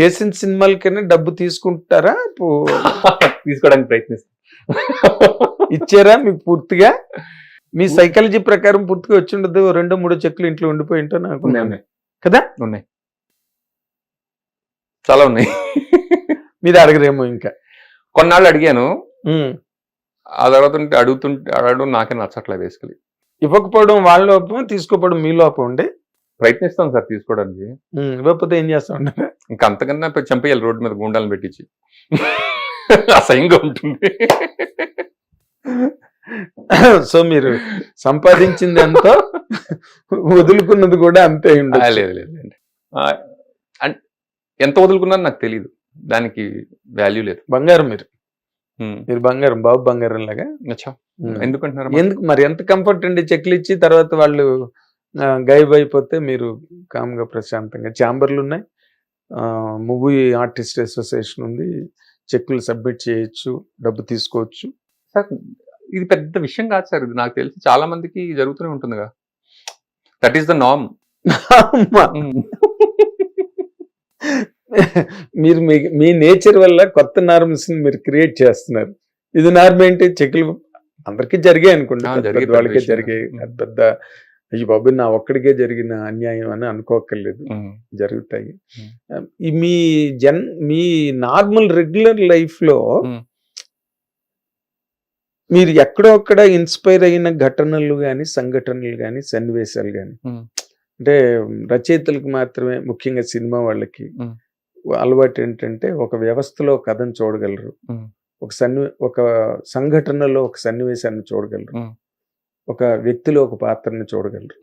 చేసిన సినిమాలకైనా డబ్బు తీసుకుంటారా? తీసుకోవడానికి ప్రయత్నిస్తాను ఇచ్చారా మీకు పూర్తిగా? మీ సైకాలజీ ప్రకారం పూర్తిగా వచ్చి ఉండదు రెండో మూడో చెక్కులు ఇంట్లో ఉండిపోయి ఉంటా నాకు. కదా? ఉన్నాయి. చాలా ఉన్నాయి. మీరు అడగరేమో ఇంకా. కొన్నాళ్ళు అడిగాను. ఆ తర్వాత ఉంటే అడుగుతుంటే అడగడం నాకే నచ్చట్లేదు బేసికలీ ఇవ్వకపోవడం వాళ్ళ లోపం తీసుకోపోవడం మీ లోపం ఉండే? ప్రయత్నిస్తాను సార్ తీసుకోవడానికి. ఇవ్వకపోతే ఏం చేస్తా? ఉన్నారు ఇంకా అంతకన్నా పోయి చంపేయాలి రోడ్డు మీద గుండాలను పెట్టించి. అసహ్యంగా ఉంటుంది. సో మీరు సంపాదించింది ఎంతో వదులుకున్నది కూడా అంతే లేదు లేదు లేదు. ఆ, అన్- ఎంత వదులుకున్నాను నాకు తెలియదు దానికి వాల్యూ లేదు. బంగారం మీరు. మీరు బంగారం బాబు బంగారం లాగా. ఎందుకంటున్నారు ఎందుకు మరి? ఎంత కంఫర్ట్ అండి చెక్లు ఇచ్చి తర్వాత వాళ్ళు గైబ్ అయిపోతే మీరు కామ్గా ప్రశాంతంగా. ఛాంబర్లు ఉన్నాయి మూవీ ఆర్టిస్ట్ అసోసియేషన్ ఉంది. చెక్కులు సబ్మిట్ చేయొచ్చు డబ్బు తీసుకోవచ్చు. సార్ ఇది పెద్ద విషయం కాదు సార్. ఇది నాకు తెలిసి చాలా మందికి జరుగుతూనే ఉంటుందిగా దట్ ఈస్ ద నామ్. మీరు మీ మీ నేచర్ వల్ల కొత్త నార్మ్స్ మీరు క్రియేట్ చేస్తున్నారు. ఇది నార్మ్ ఏంటి? చెక్కులు అందరికీ జరిగాయి పెద్ద వాళ్ళకే. జరిగాయి. పెద్ద అయ్యి బాబు నా ఒక్కడికే జరిగిన అన్యాయం అని అనుకోక్కర్లేదు జరుగుతాయి మీ జన్ మీ నార్మల్ రెగ్యులర్ లైఫ్లో ఉమ్. మీరు ఎక్కడో అక్కడ ఇన్స్పైర్ అయిన ఘటనలు కానీ సంఘటనలు కానీ సన్నివేశాలు కానీ. అంటే రచయితలకు మాత్రమే ముఖ్యంగా సినిమా వాళ్ళకి. అలవాటు ఏంటంటే ఒక వ్యవస్థలో కథను చూడగలరు. ఒక సన్ని ఒక సంఘటనలో ఒక సన్నివేశాన్ని చూడగలరు. ఒక వ్యక్తిలో ఒక పాత్రని చూడగలరు.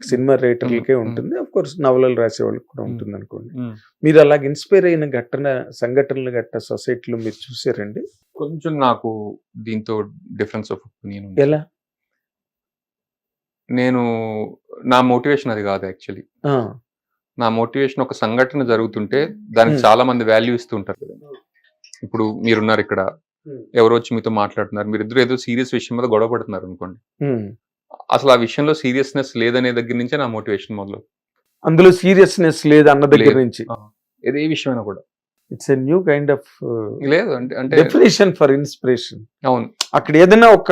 సినిమా రైటర్లకే. ఉంటుంది. అఫ్ కోర్స్ నవలలు రాసే వాళ్ళకి కూడా. ఉంటుంది అనుకోండి. మీరు అలాగ ఇన్స్పైర్ అయిన ఘటన సంఘటనలు గట్ట సొసైటీలో మీరు చూసారండి? కొంచెం నాకు దీంతో డిఫరెన్స్ ఆఫ్ ఒపీనియన్ ఎలా? నేను నా మోటివేషన్ అది కాదు యాక్చువల్లీ నా మోటివేషన్ ఒక సంఘటన జరుగుతుంటే దానికి. చాలా మంది వాల్యూ ఇస్తూ ఉంటారు ఇప్పుడు మీరున్నారు ఇక్కడ. ఎవరో వచ్చి మీతో మాట్లాడుతున్నారు. మీరు ఇద్దరు ఏదో సీరియస్ విషయం మీద గొడవ పడుతున్నారు అనుకోండి. అసలు ఆ విషయంలో సీరియస్నెస్ లేదనే దగ్గర నుంచే నా మోటివేషన్ మొదలు. అందులో సీరియస్నెస్ లేదు అన్న దగ్గర. నుంచి. ఏదే విషయమైనా కూడా. It's a new kind of లేదు అంటే అంటే డెఫినేషన్ ఫర్ ఇన్స్పిరేషన్. అవును. అక్కడ ఏదైనా ఒక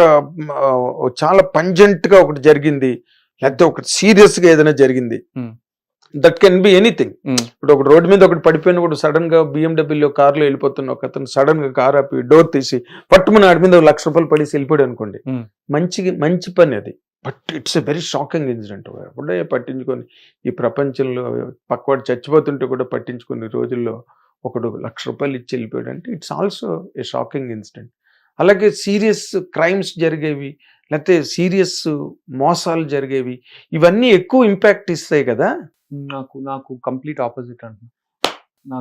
చాలా పంజెంట్గా ఒకటి జరిగింది లేకపోతే ఒకటి సీరియస్గా ఏదైనా జరిగింది. That can be anything. ఇప్పుడు ఒక రోడ్డు మీద ఒకటి పడిపోయిన కూడా సడన్గా బిఎండబ్ల్యూ కార్లో వెళ్ళిపోతున్న ఒక అతను సడన్గా కార్ ఆపి డోర్ తీసి పట్టుమని ఆడి మీద ఒక లక్ష రూపాయలు పడేసి వెళ్ళిపోయాడు అనుకోండి. Hmm. మంచి మంచి పని అది. But it's a very shocking incident ఎప్పుడే పట్టించుకొని? ఈ ప్రపంచంలో పక్కవాడు చచ్చిపోతుంటే కూడా పట్టించుకునే రోజుల్లో ఒకడు లక్ష రూపాయలు ఇచ్చి వెళ్ళిపోయాడు అంటే it's also a shocking incident అలాగే సీరియస్ క్రైమ్స్ జరిగేవి లేకపోతే సీరియస్ మోసాలు జరిగేవి ఇవన్నీ ఎక్కువ ఇంపాక్ట్ ఇస్తాయి కదా. నాకు నాకు కంప్లీట్ ఆపోజిట్ అంట.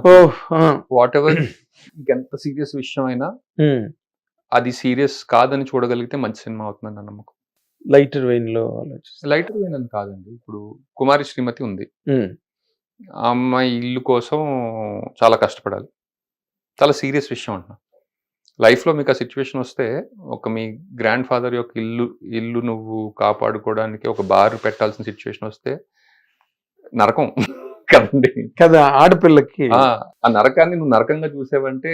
ఓ నాకు వాట్ ఎవర్ ఎంత సీరియస్ విషయం అయినా అది సీరియస్ కాదని చూడగలిగితే మంచి సినిమా అవుతుందని నమ్మకం. లైటర్ వెయిన్లో ఆలోచిస్తాం. లైట్ అని కాదండి. ఇప్పుడు కుమారి శ్రీమతి ఉంది. ఆ అమ్మాయి ఇల్లు కోసం చాలా కష్టపడాలి. చాలా సీరియస్ విషయం అంటున్నా లైఫ్లో మీకు ఆ సిచ్యువేషన్ వస్తే ఒక మీ గ్రాండ్ ఫాదర్ యొక్క ఇల్లు ఇల్లు నువ్వు కాపాడుకోవడానికి ఒక బార్ పెట్టాల్సిన సిచ్యువేషన్ వస్తే నరకం కదండి. కదా ఆడపిల్లకి. ఆ నరకాన్ని నువ్వు నరకంగా చూసావంటే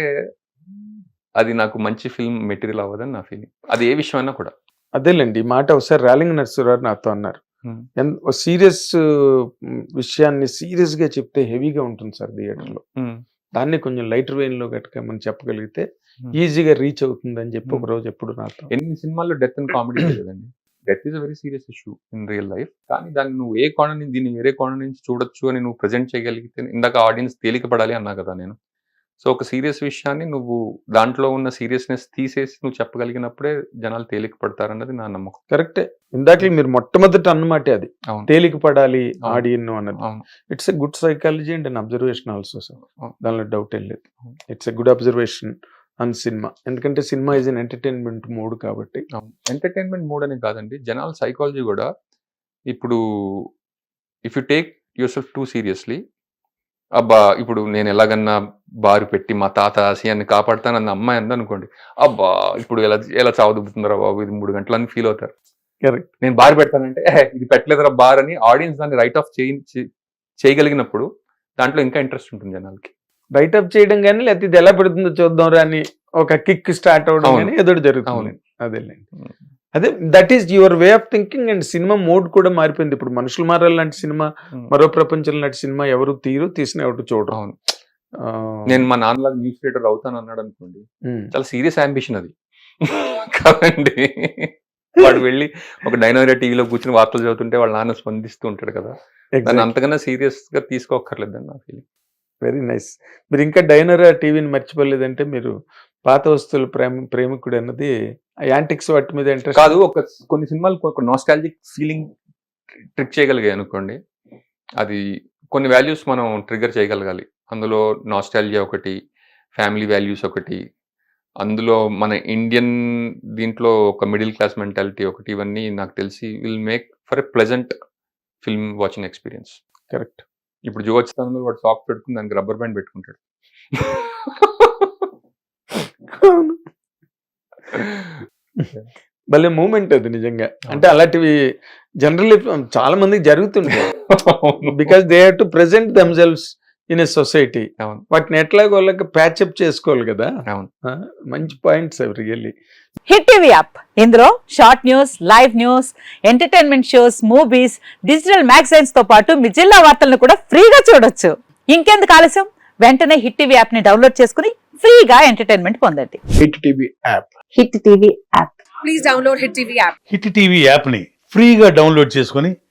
అది నాకు మంచి ఫిల్మ్ మెటీరియల్ అవ్వదని నా ఫీలింగ్. అది ఏ విషయమైనా కూడా. అదేలేండి ఈ మాట ఒకసారి ర్యాలింగ్ నర్సరావు నాతో అన్నారు. సీరియస్ విషయాన్ని సీరియస్గా చెప్తే హెవీగా ఉంటుంది సార్ థియేటర్లో దాన్ని కొంచెం లైటర్ వెయిన్లో గట్టిగా మనం చెప్పగలిగితే. ఈజీగా రీచ్ అవుతుంది అని చెప్పి ఒక. రోజు ఎప్పుడు నాతో. ఎన్ని సినిమాల్లో డెత్ అండ్ కామెడీ లేదండి death is a very serious issue in real life కానీ దాన్ని నువ్వు ఏ కోణం నుంచి దీన్ని వేరే కోణం నుంచి చూడొచ్చు అని నువ్వు ప్రజెంట్ చేయగలిగితే ఇందాక ఆడియన్స్ తేలిక పడాలి అన్నా కదా నేను. సో ఒక సీరియస్ విషయాన్ని నువ్వు దాంట్లో ఉన్న సీరియస్నెస్ తీసేసి నువ్వు చెప్పగలిగినప్పుడే జనాలు తేలిక పడతారన్నది నా నమ్మకం. కరెక్టే ఇందాక మీరు మొట్టమొదటి అన్నమాట అది. తేలిక పడాలి. ఆడియన్ అన్నది. It's a good psychology and an observation also sir. దానిలో డౌట్ ఏం లేదు. అవును. It's a good observation on cinema. ఎందుకంటే cinema is an entertainment mood కాబట్టి. ఎంటర్టైన్మెంట్ మోడ్ అనే కాదండి. జనాల సైకాలజీ కూడా ఇప్పుడు if you take yourself too seriously అబ్బా ఇప్పుడు నేను ఎలాగన్నా బారు పెట్టి మా తాత ఆశయాన్ని కాపాడుతానన్న అమ్మాయి అందనుకోండి అబ్బా ఇప్పుడు ఎలా ఎలా చావదుబ్బుతుందిరా బాబు? ఇది మూడు గంటలని ఫీల్ అవుతారు. నేను బార్ పెడతానంటే "ఏ, ఇది పెట్టలేదురా బార్ అని ఆడియన్స్ దాన్ని రైట్ ఆఫ్ చేయగలిగినప్పుడు దాంట్లో ఇంకా ఇంట్రెస్ట్ ఉంటుంది జనాలకి. అప్ చేయడం కానీ లేకపోతే ఇది ఎలా పెడుతుందో చూద్దాం రా అని ఒక కిక్ స్టార్ట్ అవడం. కానీ ఏదో జరుగుతుంది. అదేలేండి అదే that is your way of thinking and cinema mode కూడా మారిపోయింది. ఇప్పుడు మనుషులు మారాలి లాంటి సినిమా మరో ప్రపంచం లాంటి సినిమా ఎవరు తీరు తీసిన ఎవరు చూడరు. అవును. నేను మా నాన్నలాగా న్యూస్ రీడర్ అవుతాను అన్నాడు అనుకోండి చాలా సీరియస్ అంబిషన్ అది. కదండి. వాడు వెళ్ళి ఒక డైనోరియా టీవీలో కూర్చుని వార్తలు చదువుతుంటే వాళ్ళ నాన్న స్పందిస్తూ ఉంటాడు కదా. దాన్ని. అంతకన్నా సీరియస్గా తీసుకోక్కర్లేదని నా ఫీలింగ్ వెరీ నైస్. మీరు ఇంకా డైనరా టీవీని మర్చిపోలేదంటే మీరు పాత వస్తువుల ప్రేమ ప్రేమికుడు అన్నది యాంటిక్స్ వాటి మీద ఇంట్రెస్ట్ కాదు ఒక కొన్ని సినిమాలు ఒక నాస్టాలజిక్ ఫీలింగ్ ట్రిక్ చేయగలిగాయి అనుకోండి. అది కొన్ని వాల్యూస్ మనం ట్రిగర్ చేయగలగాలి. అందులో నాస్టాలజియా ఒకటి ఫ్యామిలీ వాల్యూస్ ఒకటి అందులో మన ఇండియన్ దీంట్లో ఒక మిడిల్ క్లాస్ మెంటాలిటీ ఒకటి ఇవన్నీ నాకు తెలిసి will make for a pleasant film watching experience correct ఇప్పుడు జువచ్చితంలో వాడు సాఫ్ట్ పెట్టుకుని దానికి రబ్బర్ బ్యాండ్ పెట్టుకుంటాడు. భలే మూమెంట్ అది నిజంగా. అంటే అలాంటివి జనరల్లీ చాలా మందికి జరుగుతుంటాయి. Because they have to present themselves in a society అవును. వాటిని ఎట్లాగో వాళ్ళకి ప్యాచప్ చేసుకోవాలి కదా. అవును. మంచి పాయింట్స్ అవి రియల్లీ హిట్ టీవీ యాప్. ఇందులో short news live news entertainment shows movies digital మ్యాగజైన్స్తో పాటు మీ జిల్లా వార్తలను కూడా ఫ్రీగా చూడొచ్చు. ఇంకెందుకు ఆలస్యం? వెంటనే హిట్ టీవీ యాప్ని డౌన్లోడ్ చేసుకుని ఫ్రీగా ఎంటర్టైన్మెంట్ పొందండి. Hit TV app. Hit TV app. Please download Hit TV app. Hit TV యాప్ని ఫ్రీగా డౌన్లోడ్ చేసుకొని